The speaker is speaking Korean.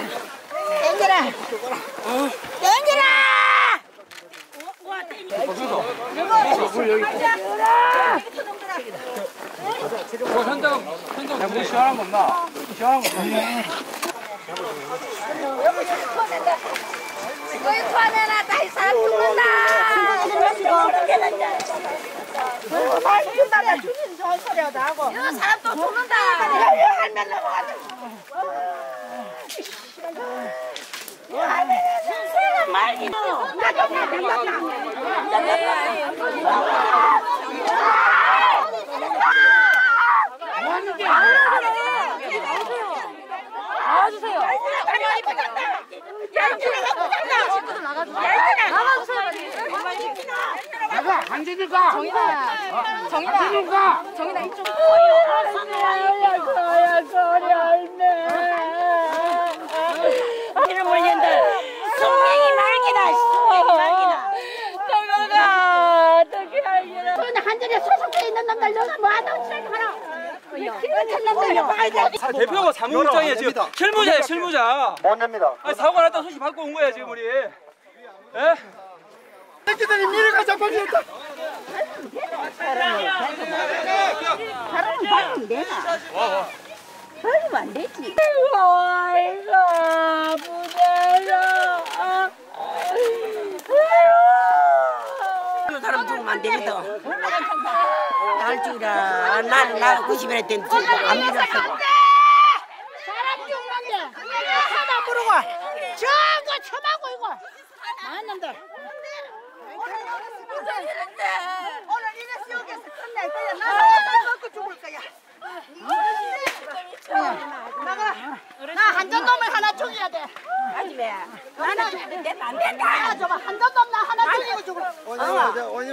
땡겨라 땡겨라 땡겨라 저 현장 현장 물 시원한 건가? 시원한 건 없네. 거의 화내놨다 이 사람 죽는다. 말 죽는다 죽는 소리하다 하고. 이 사람 또 죽는다. 할면 넘어가지고. 정인아. 정인아. 정인아. 이쪽이 말기다. 숙명이 말기다. 정아가 어떻게 하기를 근데 한전에 소속돼 있는 놈들 너가 뭐 하는 짓을 하라. 아, 대표가 사무국장이에요 지금 실무자예요 실무자 못 냅니다. 아니 사고가 났다는 소식 받고 온 거야 지금 우리 예? 새끼들이 미래가 자빠졌다. 사람은 받으면 되나? 받으면 안 되지. 아이고 아프대요 사람 죽으면 안 되거든. 날 죽이라. 나는 나 90일 때 죽고 안 믿었어. 사람 죽는 게 하나 부르고 저거 처마고 이거. 많은데. 오늘 이래 시옥에서 끝날 거야 나는 먹고 죽을 거야. 나가. 나 한전 놈을 하나 죽여야 돼. 하지 왜 나는 안 된다 한전 놈나 하나 죽이고 죽을 원이 원이